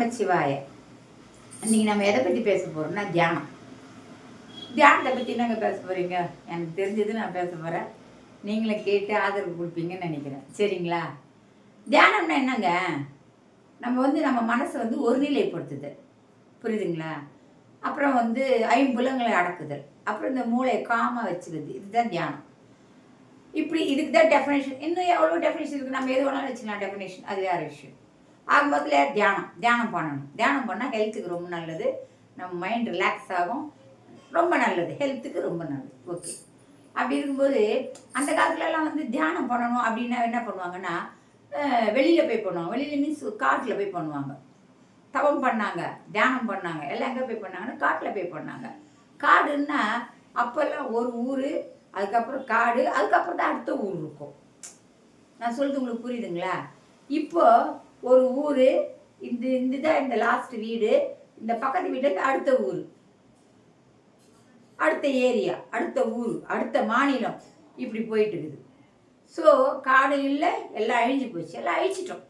நமச்சிவாய இன்னைக்கு நம்ம எதை பற்றி பேச போகிறோம்னா தியானம். தியானத்தை பற்றி என்னங்க பேச போகிறீங்க எனக்கு தெரிஞ்சது நான் பேச போகிறேன் நீங்களும் கேட்டு ஆதரவு கொடுப்பீங்கன்னு நினைக்கிறேன். சரிங்களா? தியானம்னா என்னங்க? நம்ம வந்து நம்ம மனசை வந்து ஒருநிலைப்படுத்துது. புரியுதுங்களா? அப்புறம் வந்து ஐம்புலங்களை அடக்குதல். அப்புறம் இந்த மூளையை காமாக வச்சுக்கிறது. இதுதான் தியானம். இப்படி இதுக்கு தான் டெஃபினேஷன் இன்னும் எவ்வளோ டெஃபினேஷன் இருக்குது நம்ம எது வேணாலும் வச்சுக்கலாம். டெஃபினேஷன் அது வேறு விஷயம். ஆகும்போதில் தியானம் தியானம் பண்ணணும். தியானம் பண்ணால் ஹெல்த்துக்கு ரொம்ப நல்லது. நம்ம மைண்ட் ரிலாக்ஸ் ஆகும். ரொம்ப நல்லது. ஹெல்த்துக்கு ரொம்ப நல்லது. ஓகே அப்படி இருக்கும்போது அந்த காலத்துலலாம் வந்து தியானம் பண்ணணும் அப்படின்னா என்ன பண்ணுவாங்கன்னா வெளியில் போய் பண்ணுவாங்க. வெளியில் மீன்ஸ் காட்டில் போய் பண்ணுவாங்க. தவம் பண்ணாங்க தியானம் பண்ணாங்க. எல்லாம் எங்கே போய் பண்ணாங்கன்னா காட்டில் போய் பண்ணாங்க. காடுன்னா அப்போல்லாம் ஒரு ஊர் அதுக்கப்புறம் காடு அதுக்கப்புறம் தான் அடுத்த ஊர் இருக்கும். நான் சொல்கிறது உங்களுக்கு புரியுதுங்களா? இப்போது ஒரு ஊர் இந்த இந்த தான் இந்த லாஸ்ட் வீடு இந்த பக்கத்து வீட்டுக்கு அடுத்த ஊர். அடுத்த ஏரியா அடுத்த ஊர் அடுத்த மாநிலம். இப்படி போயிட்டு இருக்குது ஸோ காடு இல்லை எல்லாம் அழிஞ்சு போச்சு. எல்லாம் அழிச்சிட்டோம்.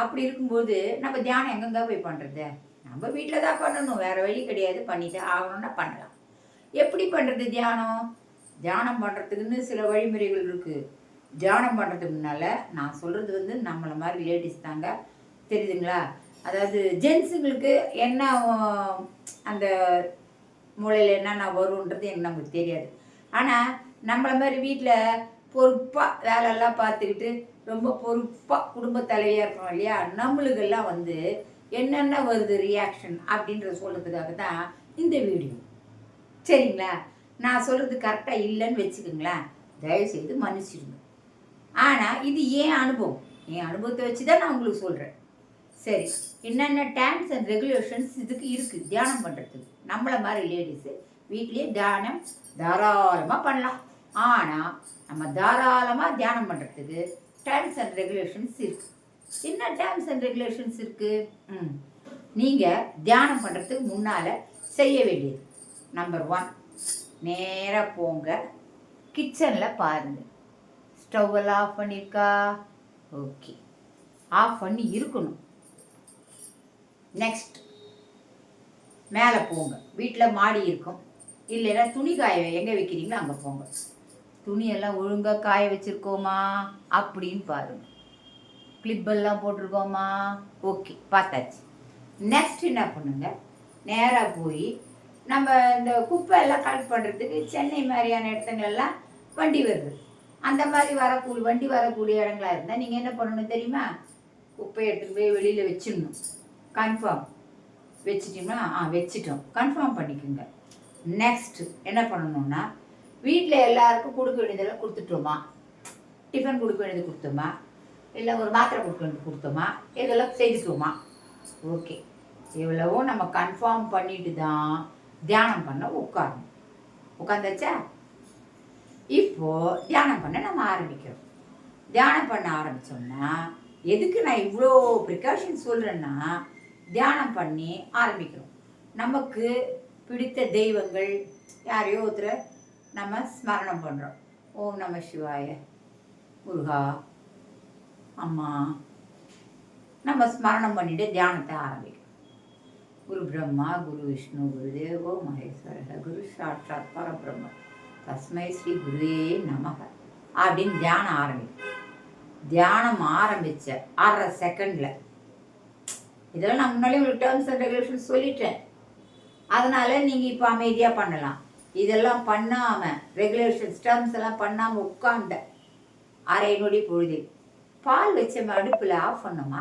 அப்படி இருக்கும்போது நம்ம தியானம் எங்கெங்க போய் பண்ணுறது நம்ம வீட்டில் தான் பண்ணணும். வேறு வழி கிடையாது. பண்ணிட்டு ஆகணும்னா பண்ணலாம். எப்படி பண்ணுறது தியானம்? தியானம் பண்ணுறதுக்குன்னு சில வழிமுறைகள் இருக்குது தியானம் பண்ணுறதுக்கு முன்னால் நான் சொல்கிறது வந்து நம்மளை மாதிரி லேடிஸ் தாங்க. தெரியுதுங்களா? அதாவது ஜென்ஸுங்களுக்கு என்ன அந்த மூளையில் என்னென்ன வரும்ன்றது எனக்கு நமக்கு தெரியாது. ஆனால் நம்மளை மாதிரி வீட்டில் பொறுப்பாக வேலையெல்லாம் பார்த்துக்கிட்டு ரொம்ப பொறுப்பாக குடும்ப தலைவியாக இருக்கிறோம் இல்லையா? நம்மளுக்கெல்லாம் வந்து என்னென்ன வருது ரியாக்ஷன் அப்படின்றத சொல்கிறதுக்காக தான் இந்த வீடியோ சரிங்களா? நான் சொல்கிறது கரெக்டாக இல்லைன்னு வச்சுக்கோங்களேன். தயவுசெய்து மன்னிச்சிடுங்க. ஆனால் இது ஏன் அனுபவம்? என் அனுபவத்தை வச்சு தான் நான் உங்களுக்கு சொல்கிறேன் சரி என்னென்ன டேம்ஸ் அண்ட் ரெகுலேஷன்ஸ் இதுக்கு இருக்குது தியானம் பண்ணுறதுக்கு நம்மளை மாதிரி லேடிஸு வீட்லேயே தியானம் தாராளமாக பண்ணலாம். ஆனால் நம்ம தாராளமாக தியானம் பண்ணுறதுக்கு டேர்ம்ஸ் அண்ட் ரெகுலேஷன்ஸ் இருக்குது என்ன டேர்ம்ஸ் அண்ட் ரெகுலேஷன்ஸ் இருக்குது ம் நீங்கள் தியானம் பண்ணுறதுக்கு முன்னால் செய்ய வேண்டியது. நம்பர் ஒன் நேராக போங்க. கிச்சனில் பாருங்கள் ஸ்டவ்வெல்லாம் ஆஃப் பண்ணியிருக்கா ஓகே. ஆஃப் பண்ணி இருக்கணும். நெக்ஸ்ட் மேலே போங்க. வீட்டில் மாடி இருக்கும். இல்லைன்னா துணி காய எங்கே வைக்கிறீங்களோ அங்கே போங்க. துணியெல்லாம் ஒழுங்காக காய வச்சுருக்கோமா? அப்படின்னு பாருங்கள் கிளிப்பெல்லாம் போட்டிருக்கோமா? ஓகே. பார்த்தாச்சு. நெக்ஸ்ட் என்ன பண்ணுங்க? நேராக போய் நம்ம இந்த குப்பை எல்லாம் கலெக்ட் பண்ணுறதுக்கு சென்னை மாதிரியான இடத்துங்களெல்லாம் வண்டி வருது. அந்த மாதிரி வரக்கூடிய வண்டி வரக்கூடிய இடங்களா இருந்தால் நீங்கள் என்ன பண்ணணும் தெரியுமா? குப்பையை எடுத்துகிட்டு போய் வெளியில் வச்சிடணும். கன்ஃபார்ம் வச்சிட்டோம்னா ஆ வச்சிட்டோம். கன்ஃபார்ம் பண்ணிக்கோங்க. நெக்ஸ்ட் என்ன பண்ணணும்னா வீட்டில் எல்லாருக்கும் கொடுக்க வேண்டியதெல்லாம் கொடுத்துட்டோமா? டிஃபன் கொடுக்க வேண்டியது கொடுத்தோமா? இல்லை ஒரு மாத்திரை கொடுக்க வேண்டியது கொடுத்தோமா? இதெல்லாம் செய்துட்டோமா? ஓகே இவ்வளவும் நம்ம கன்ஃபார்ம் பண்ணிட்டு தான் தியானம் பண்ண உட்காரணும். உட்காந்தாச்சா இப்போது தியானம் பண்ண நம்ம ஆரம்பிக்கிறோம். தியானம் பண்ண ஆரம்பித்தோம்னா எதுக்கு நான் இவ்வளோ ப்ரிகாஷன் சொல்கிறேன்னா தியானம் பண்ணி ஆரம்பிக்கிறோம். நமக்கு பிடித்த தெய்வங்கள் யாரையோ ஒருத்தரை நம்ம ஸ்மரணம் பண்ணுறோம் ஓம் நம சிவாய முருகா அம்மா. நம்ம ஸ்மரணம் பண்ணிட்டு தியானத்தை ஆரம்பிக்கிறோம். குரு பிரம்மா குரு விஷ்ணு குரு தேவோ குரு சாட்சாத் பரபிரம்மன் தஸ்மை ஸ்ரீ குருவே நமக அப்படின்னு தியானம் ஆரம்பிக்கும். தியானம் ஆரம்பிச்ச அரை செகண்ட்ல இதெல்லாம் நான் முன்னாலே உங்களுக்கு டேர்ம்ஸ் அண்ட் ரெகுலேஷன் சொல்லிட்டேன். அதனால நீங்க இப்போ அமைதியா பண்ணலாம். இதெல்லாம் பண்ணாம ரெகுலேஷன்ஸ் டேர்ம்ஸ் எல்லாம் பண்ணாம உட்காந்த அரை நொடி பொழுது பால் வச்ச அடுப்பில் ஆஃப் பண்ணோமா?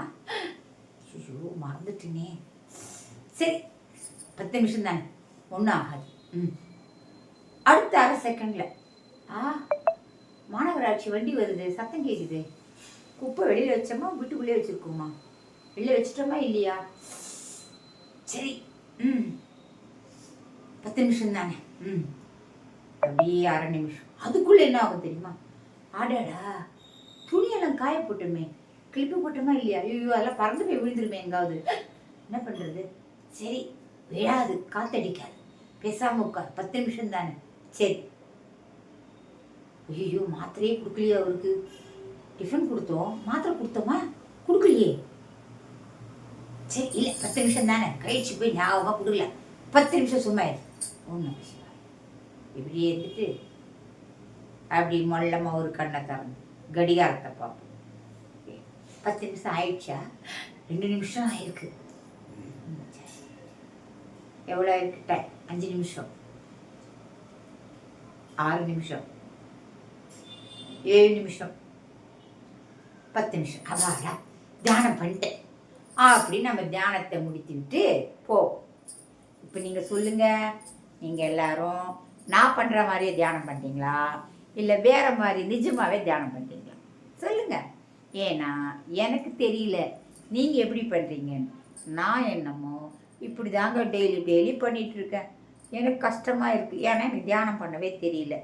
ஐயோ மறந்துட்டேனே. சரி பத்து நிமிஷம் தானே. ஒன்றும் ஆகாது. ம். அடுத்த செகண்ட்ல ஆ மாநகராட்சி வண்டி வருது சத்தம் கேட்குது குப்பை வெளியில் வச்சோமா வீட்டுக்குள்ளே வச்சுருக்கோமா? வெளியில் வச்சிட்டோமா இல்லையா? சரி ம். பத்து நிமிஷம் தானே ம். அப்படியே அரை நிமிஷம். அதுக்குள்ளே என்ன ஆகும் தெரியுமா? ஆடாடா துணியெல்லாம் காய போட்டோமே கிளிப்பு போட்டோமா இல்லையா? ஐயோ அதெல்லாம் பறந்து போய் விழுந்துருமே எங்காவது. என்ன பண்ணுறது சரி விழாது காத்தடிக்காது. பேசாம உட்கார் பத்து நிமிஷம் தானே. சரி. ஐயோ மாத்திரையே கொடுக்கலையே அவருக்கு. டிஃபன் கொடுத்தோம். மாத்திரை கொடுத்தோமா? கொடுக்கலையே. சரி இல்லை பத்து நிமிஷம் தானே. கழிச்சு போய் ஞாபகமாக கொடுக்கல. பத்து நிமிஷம் சும்மா இரு. ஒன்றும் இப்படியே இருந்துட்டு அப்படி மொல்லமாக ஒரு கண்ணை திறந்து கடிகாரத்தை பார்ப்போம். பத்து நிமிஷம் ஆயிடுச்சா? ரெண்டு நிமிஷம் ஆயிருக்கு. எவ்வளோ இருக்கு? டைம் அஞ்சு நிமிஷம். ஆறு நிமிஷம் ஏழு நிமிஷம் பத்து நிமிஷம் அவாடா தியானம் பண்ணிட்டேன் அப்படின்னு நம்ம தியானத்தை முடித்து விட்டு போ இப்போ நீங்கள் சொல்லுங்கள் நீங்கள் எல்லாரும் நான் பண்ணுற மாதிரியே தியானம் பண்ணிட்டீங்களா இல்லை வேறு மாதிரி நிஜமாகவே தியானம் பண்ணிட்டீங்களா சொல்லுங்கள் ஏன்னா எனக்கு தெரியல நீங்கள் எப்படி பண்ணுறீங்கன்னு நான் என்னமோ இப்படி தாங்க டெய்லி டெய்லி பண்ணிகிட்ருக்கேன் எனக்கு கஷ்டமாக இருக்குது ஏன்னா எனக்கு தியானம் பண்ணவே தெரியல.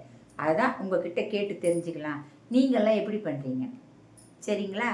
அதுதான் உங்ககிட்ட கேட்டு தெரிஞ்சுக்கலாம். நீங்கள்லாம் எப்படி பண்ணுறீங்க சரிங்களா?